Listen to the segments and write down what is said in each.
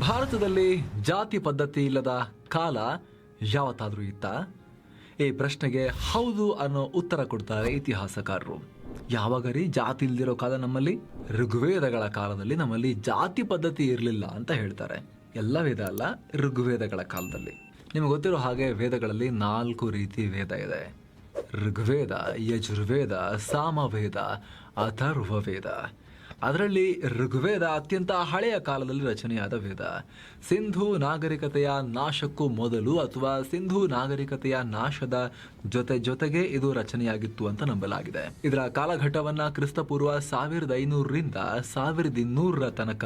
ಭಾರತದಲ್ಲಿ ಜಾತಿ ಪದ್ಧತಿ ಇಲ್ಲದ ಕಾಲ ಯಾವತ್ತಾದರೂ ಇತ್ತ? ಈ ಪ್ರಶ್ನೆಗೆ ಹೌದು ಅನ್ನೋ ಉತ್ತರ ಕೊಡ್ತಾರೆ ಇತಿಹಾಸಕಾರರು. ಯಾವಾಗ ರೀ ಜಾತಿ ಇಲ್ದಿರೋ ಕಾಲ ನಮ್ಮಲ್ಲಿ? ಋಗ್ವೇದಗಳ ಕಾಲದಲ್ಲಿ ನಮ್ಮಲ್ಲಿ ಜಾತಿ ಪದ್ಧತಿ ಇರಲಿಲ್ಲ ಅಂತ ಹೇಳ್ತಾರೆ. ಎಲ್ಲ ವೇದ ಅಲ್ಲ, ಋಗ್ವೇದಗಳ ಕಾಲದಲ್ಲಿ. ನಿಮಗೆ ಗೊತ್ತಿರೋ ಹಾಗೆ ವೇದಗಳಲ್ಲಿ ನಾಲ್ಕು ರೀತಿ ವೇದ ಇದೆ. ಋಗ್ವೇದ, ಯಜುರ್ವೇದ, ಸಾಮವೇದ ಅಥರ್ವ ವೇದ ಅದರಲ್ಲಿ ಋಗ್ವೇದ ಅತ್ಯಂತ ಹಳೆಯ ಕಾಲದಲ್ಲಿ ರಚನೆಯಾದ ವೇದ. ಸಿಂಧು ನಾಗರಿಕತೆಯ ನಾಶಕ್ಕೂ ಮೊದಲು ಅಥವಾ ಸಿಂಧು ನಾಗರಿಕತೆಯ ನಾಶದ ಜೊತೆ ಜೊತೆಗೆ ಇದು ರಚನೆಯಾಗಿತ್ತು ಅಂತ ನಂಬಲಾಗಿದೆ. ಇದರ ಕಾಲಘಟ್ಟವನ್ನ ಕ್ರಿಸ್ತಪೂರ್ವ ಸಾವಿರದ ಐನೂರರಿಂದ ಸಾವಿರದ ಇನ್ನೂರರ ತನಕ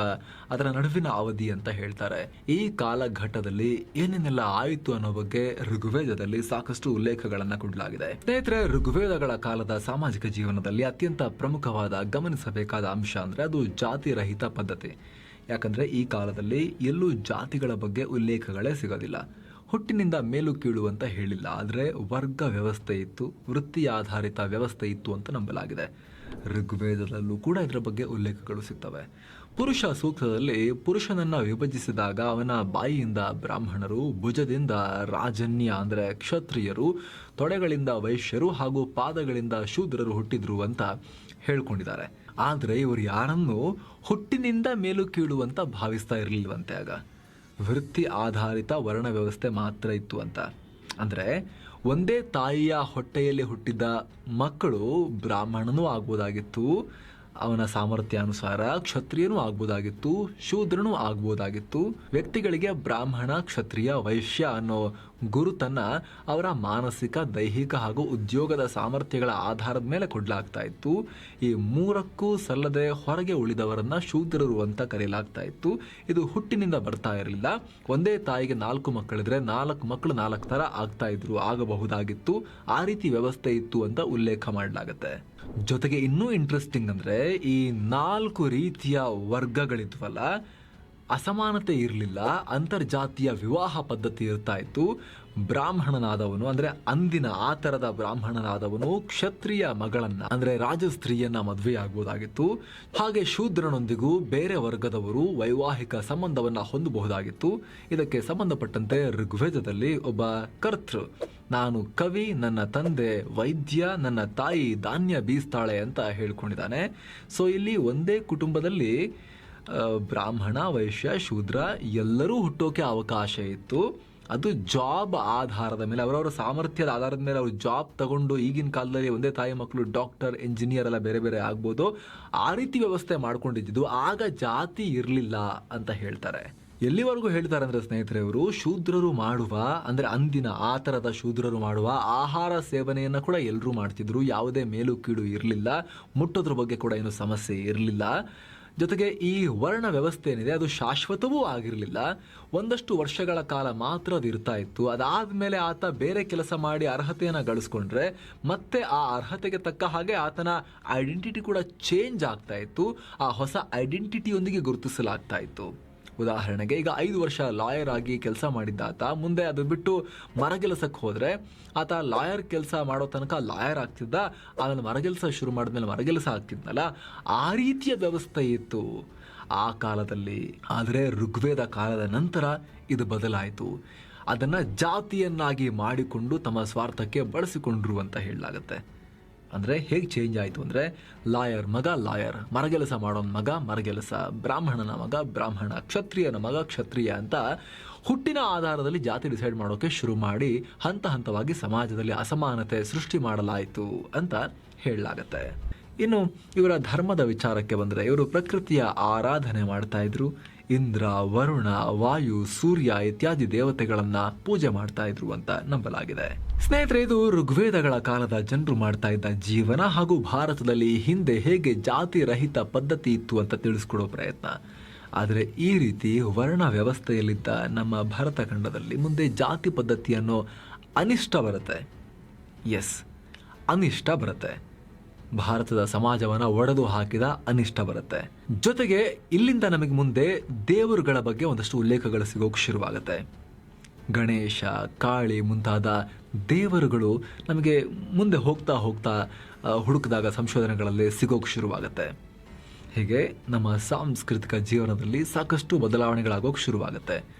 ಅದರ ನಡುವಿನ ಅವಧಿ ಅಂತ ಹೇಳ್ತಾರೆ. ಈ ಕಾಲಘಟ್ಟದಲ್ಲಿ ಏನೇನೆಲ್ಲ ಆಯಿತು ಅನ್ನೋ ಬಗ್ಗೆ ಋಗ್ವೇದದಲ್ಲಿ ಸಾಕಷ್ಟು ಉಲ್ಲೇಖಗಳನ್ನ ಕೊಡಲಾಗಿದೆ. ಸ್ನೇಹಿತರೆ, ಋಗ್ವೇದಗಳ ಕಾಲದ ಸಾಮಾಜಿಕ ಜೀವನದಲ್ಲಿ ಅತ್ಯಂತ ಪ್ರಮುಖವಾದ ಗಮನಿಸಬೇಕಾದ ಅಂಶ ಅಂದ್ರೆ ಅದು ಜಾತಿ ರಹಿತ ಪದ್ಧತಿ. ಯಾಕಂದರೆ ಈ ಕಾಲದಲ್ಲಿ ಎಲ್ಲೂ ಜಾತಿಗಳ ಬಗ್ಗೆ ಉಲ್ಲೇಖಗಳೇ ಸಿಗೋದಿಲ್ಲ. ಹುಟ್ಟಿನಿಂದ ಮೇಲು ಕೀಳು ಅಂತ ಹೇಳಿಲ್ಲ. ಆದರೆ ವರ್ಗ ವ್ಯವಸ್ಥೆ ಇತ್ತು, ವೃತ್ತಿ ಆಧಾರಿತ ವ್ಯವಸ್ಥೆ ಇತ್ತು ಅಂತ ನಂಬಲಾಗಿದೆ. ಋಗ್ವೇದದಲ್ಲೂ ಕೂಡ ಇದರ ಬಗ್ಗೆ ಉಲ್ಲೇಖಗಳು ಸಿಗ್ತವೆ. ಪುರುಷ ಸೂಕ್ತದಲ್ಲಿ ಪುರುಷನನ್ನ ವಿಭಜಿಸಿದಾಗ ಅವನ ಬಾಯಿಯಿಂದ ಬ್ರಾಹ್ಮಣರು, ಭುಜದಿಂದ ರಾಜನ್ಯ ಅಂದರೆ ಕ್ಷತ್ರಿಯರು, ತೊಡೆಗಳಿಂದ ವೈಶ್ಯರು ಹಾಗೂ ಪಾದಗಳಿಂದ ಶೂದ್ರರು ಹುಟ್ಟಿದ್ರು ಅಂತ ಹೇಳ್ಕೊಂಡಿದ್ದಾರೆ. ಆದರೆ ಇವರು ಯಾರನ್ನು ಹುಟ್ಟಿನಿಂದ ಮೇಲು ಕೀಳು ಅಂತ ಭಾವಿಸ್ತಾ ಇರಲಿಲ್ವಂತೆ ಆಗ. ವೃತ್ತಿ ಆಧಾರಿತ ವರ್ಣ ವ್ಯವಸ್ಥೆ ಮಾತ್ರ ಇತ್ತು ಅಂತ. ಅಂದರೆ ಒಂದೇ ತಾಯಿಯ ಹೊಟ್ಟೆಯಲ್ಲಿ ಹುಟ್ಟಿದ ಮಕ್ಕಳು ಬ್ರಾಹ್ಮಣನೂ ಆಗ್ಬೋದಾಗಿತ್ತು ಅವನ ಸಾಮರ್ಥ್ಯಾನುಸಾರ ಕ್ಷತ್ರಿಯನೂ ಆಗ್ಬೋದಾಗಿತ್ತು, ಶೂದ್ರನೂ ಆಗ್ಬೋದಾಗಿತ್ತು. ವ್ಯಕ್ತಿಗಳಿಗೆ ಬ್ರಾಹ್ಮಣ, ಕ್ಷತ್ರಿಯ, ವೈಶ್ಯ ಅನ್ನೋ ಗುರುತನ್ನ ಅವರ ಮಾನಸಿಕ, ದೈಹಿಕ ಹಾಗೂ ಉದ್ಯೋಗದ ಸಾಮರ್ಥ್ಯಗಳ ಆಧಾರದ ಮೇಲೆ ಕೊಡಲಾಗ್ತಾ ಇತ್ತು. ಈ ಮೂರಕ್ಕೂ ಸಲ್ಲದೆ ಹೊರಗೆ ಉಳಿದವರನ್ನ ಶೂದ್ರರು ಅಂತ ಕರೆಯಲಾಗ್ತಾ ಇತ್ತು. ಇದು ಹುಟ್ಟಿನಿಂದ ಬರ್ತಾ ಇರಲಿಲ್ಲ. ಒಂದೇ ತಾಯಿಗೆ ನಾಲ್ಕು ಮಕ್ಕಳಿದ್ರೆ ನಾಲ್ಕು ಮಕ್ಕಳು ನಾಲ್ಕು ತರ ಆಗ್ತಾ ಇದ್ರು, ಆಗಬಹುದಾಗಿತ್ತು. ಆ ರೀತಿ ವ್ಯವಸ್ಥೆ ಇತ್ತು ಅಂತ ಉಲ್ಲೇಖ ಮಾಡಲಾಗತ್ತೆ. ಜೊತೆಗೆ ಇನ್ನೂ ಇಂಟ್ರೆಸ್ಟಿಂಗ್ ಅಂದರೆ ಈ ನಾಲ್ಕು ರೀತಿಯ ವರ್ಗಗಳಿದ್ವಲ್ಲ, ಅಸಮಾನತೆ ಇರಲಿಲ್ಲ, ಅಂತರ್ಜಾತಿಯ ವಿವಾಹ ಪದ್ಧತಿ ಇರ್ತಾ ಇತ್ತು. ಬ್ರಾಹ್ಮಣನಾದವನು ಅಂದರೆ ಅಂದಿನ ಆ ಥರದ ಬ್ರಾಹ್ಮಣನಾದವನು ಕ್ಷತ್ರಿಯ ಮಗಳನ್ನು ಅಂದರೆ ರಾಜಸ್ತ್ರೀಯನ್ನು ಮದುವೆ ಆಗ್ಬೋದಾಗಿತ್ತು ಹಾಗೆ ಶೂದ್ರನೊಂದಿಗೂ ಬೇರೆ ವರ್ಗದವರು ವೈವಾಹಿಕ ಸಂಬಂಧವನ್ನು ಹೊಂದಬಹುದಾಗಿತ್ತು. ಇದಕ್ಕೆ ಸಂಬಂಧಪಟ್ಟಂತೆ ಋಗ್ವೇದದಲ್ಲಿ ಒಬ್ಬ ಕರ್ತೃ ನಾನು ಕವಿ, ನನ್ನ ತಂದೆ, ವೈದ್ಯ, ನನ್ನ ತಾಯಿ ಧಾನ್ಯ ಬೀಸ್ತಾಳೆ ಅಂತ ಹೇಳ್ಕೊಂಡಿದ್ದಾನೆ. ಸೊ ಇಲ್ಲಿ ಒಂದೇ ಕುಟುಂಬದಲ್ಲಿ ಬ್ರಾಹ್ಮಣ, ವೈಶ್ಯ, ಶೂದ್ರ ಎಲ್ಲರೂ ಹುಟ್ಟೋಕೆ ಅವಕಾಶ ಇತ್ತು. ಅದು ಜಾಬ್ ಆಧಾರದ ಮೇಲೆ, ಅವರವರ ಸಾಮರ್ಥ್ಯದ ಆಧಾರದ ಮೇಲೆ ಅವರು ಜಾಬ್ ತಗೊಂಡು ಈಗಿನ ಕಾಲದಲ್ಲಿ ಒಂದೇ ತಾಯಿ ಮಕ್ಕಳು ಡಾಕ್ಟರ್ ಇಂಜಿನಿಯರ್ ಎಲ್ಲ ಬೇರೆ ಬೇರೆ ಆಗ್ಬೋದು. ಆ ರೀತಿ ವ್ಯವಸ್ಥೆ ಮಾಡ್ಕೊಂಡಿದ್ದು. ಆಗ ಜಾತಿ ಇರಲಿಲ್ಲ ಅಂತ ಹೇಳ್ತಾರೆ. ಎಲ್ಲಿವರೆಗೂ ಹೇಳ್ತಾರೆ ಅಂದರೆ ಸ್ನೇಹಿತರೆ ಇವರು ಶೂದ್ರರು ಮಾಡುವ, ಅಂದ್ರೆ ಅಂದಿನ ಆ ಥರದ ಶೂದ್ರರು ಮಾಡುವ ಆಹಾರ ಸೇವನೆಯನ್ನ ಕೂಡ ಎಲ್ಲರೂ ಮಾಡ್ತಿದ್ರು. ಯಾವುದೇ ಮೇಲು ಕೀಳು ಇರಲಿಲ್ಲ. ಮುಟ್ಟೋದ್ರ ಬಗ್ಗೆ ಕೂಡ ಏನು ಸಮಸ್ಯೆ ಇರಲಿಲ್ಲ. ಜೊತೆಗೆ ಈ ವರ್ಣ ವ್ಯವಸ್ಥೆ ಏನಿದೆ ಅದು ಶಾಶ್ವತವೂ ಆಗಿರಲಿಲ್ಲ. ಒಂದಷ್ಟು ವರ್ಷಗಳ ಕಾಲ ಮಾತ್ರ ಅದು ಇರ್ತಾ ಇತ್ತು. ಅದಾದ್ಮೇಲೆ ಆತ ಬೇರೆ ಕೆಲಸ ಮಾಡಿ ಅರ್ಹತೆಯನ್ನು ಗಳಿಸ್ಕೊಂಡ್ರೆ, ಮತ್ತೆ ಆ ಅರ್ಹತೆಗೆ ತಕ್ಕ ಹಾಗೆ ಆತನ ಐಡೆಂಟಿಟಿ ಕೂಡ ಚೇಂಜ್ ಆಗ್ತಾ ಇತ್ತು. ಆ ಹೊಸ ಐಡೆಂಟಿಟಿಯೊಂದಿಗೆ ಗುರುತಿಸಲಾಗ್ತಾ ಇತ್ತು. ಉದಾಹರಣೆಗೆ, ಈಗ ಐದು ವರ್ಷ ಲಾಯರ್ ಆಗಿ ಕೆಲಸ ಮಾಡಿದ್ದ ಆತ, ಮುಂದೆ ಅದು ಬಿಟ್ಟು ಮರಗೆಲಸಕ್ಕೆ ಹೋದರೆ ಆತ ಲಾಯರ್ ಕೆಲಸ ಮಾಡೋ ತನಕ ಲಾಯರ್ ಆಗ್ತಿದ್ದ, ಆಮೇಲೆ ಮರಗೆಲಸ ಶುರು ಮಾಡಿದ್ಮೇಲೆ ಮರಗೆಲಸ ಆಗ್ತಿದ್ನಲ್ಲ, ಆ ರೀತಿಯ ವ್ಯವಸ್ಥೆ ಇತ್ತು. ಆ ಕಾಲದಲ್ಲಿ, ಆದರೆ ಋಗ್ವೇದ ಕಾಲದ ನಂತರ ಇದು ಬದಲಾಯಿತು. ಅದನ್ನು ಜಾತಿಯನ್ನಾಗಿ ಮಾಡಿಕೊಂಡು ತಮ್ಮ ಸ್ವಾರ್ಥಕ್ಕೆ ಬಳಸಿಕೊಂಡ್ರು ಅಂತ ಹೇಳಲಾಗತ್ತೆ. ಅಂದರೆ ಹೇಗೆ ಚೇಂಜ್ ಆಯಿತು ಅಂದರೆ ಲಾಯರ್ ಮಗ ಲಾಯರ್, ಮರಗೆಲಸ ಮಾಡೋನ್ ಮಗ ಮರಗೆಲಸ, ಬ್ರಾಹ್ಮಣನ ಮಗ ಬ್ರಾಹ್ಮಣ, ಕ್ಷತ್ರಿಯನ ಮಗ ಕ್ಷತ್ರಿಯ ಅಂತ ಹುಟ್ಟಿನ ಆಧಾರದಲ್ಲಿ ಜಾತಿ ಡಿಸೈಡ್ ಮಾಡೋಕ್ಕೆ ಶುರು ಮಾಡಿ ಹಂತ ಹಂತವಾಗಿ ಸಮಾಜದಲ್ಲಿ ಅಸಮಾನತೆ ಸೃಷ್ಟಿ ಮಾಡಲಾಯಿತು ಅಂತ ಹೇಳಲಾಗತ್ತೆ. ಇನ್ನು ಇವರ ಧರ್ಮದ ವಿಚಾರಕ್ಕೆ ಬಂದರೆ ಇವರು ಪ್ರಕೃತಿಯ ಆರಾಧನೆ ಮಾಡ್ತಾ ಇದ್ರು. ಇಂದ್ರ, ವರುಣ, ವಾಯು, ಸೂರ್ಯ ಇತ್ಯಾದಿ ದೇವತೆಗಳನ್ನ ಪೂಜೆ ಮಾಡ್ತಾ ಇದ್ರು ಅಂತ ನಂಬಲಾಗಿದೆ. ಸ್ನೇಹಿತರೆ, ಇದು ಋಗ್ವೇದಗಳ ಕಾಲದ ಜನರು ಮಾಡ್ತಾ ಇದ್ದ ಜೀವನ ಹಾಗೂ ಭಾರತದಲ್ಲಿ ಹಿಂದೆ ಹೇಗೆ ಜಾತಿ ರಹಿತ ಪದ್ಧತಿ ಇತ್ತು ಅಂತ ತಿಳಿಸ್ಕೊಡೋ ಪ್ರಯತ್ನ. ಆದರೆ ಈ ರೀತಿ ವರ್ಣ ವ್ಯವಸ್ಥೆಯಲ್ಲಿದ್ದ ನಮ್ಮ ಭಾರತ ಖಂಡದಲ್ಲಿ ಮುಂದೆ ಜಾತಿ ಪದ್ಧತಿಯನ್ನು ಅನಿಷ್ಟ ಬರುತ್ತೆ. ಎಸ್ ಅನಿಷ್ಟ ಬರುತ್ತೆ. ಭಾರತದ ಸಮಾಜವನ್ನ ಒಡೆದು ಹಾಕಿದ ಅನಿಷ್ಟ ಬರುತ್ತೆ. ಜೊತೆಗೆ ಇಲ್ಲಿಂದ ನಮಗೆ ಮುಂದೆ ದೇವರುಗಳ ಬಗ್ಗೆ ಒಂದಷ್ಟು ಉಲ್ಲೇಖಗಳು ಸಿಗೋಕೆ ಶುರುವಾಗುತ್ತೆ. ಗಣೇಶ, ಕಾಳಿ ಮುಂತಾದ ದೇವರುಗಳು ನಮಗೆ ಮುಂದೆ ಹೋಗ್ತಾ ಹೋಗ್ತಾ ಹುಡುಕಿದಾಗ ಸಂಶೋಧನೆಗಳಲ್ಲಿ ಸಿಗೋಕೆ ಶುರುವಾಗುತ್ತೆ. ಹೀಗೆ ನಮ್ಮ ಸಾಂಸ್ಕೃತಿಕ ಜೀವನದಲ್ಲಿ ಸಾಕಷ್ಟು ಬದಲಾವಣೆಗಳಾಗೋಕೆ ಶುರುವಾಗುತ್ತೆ.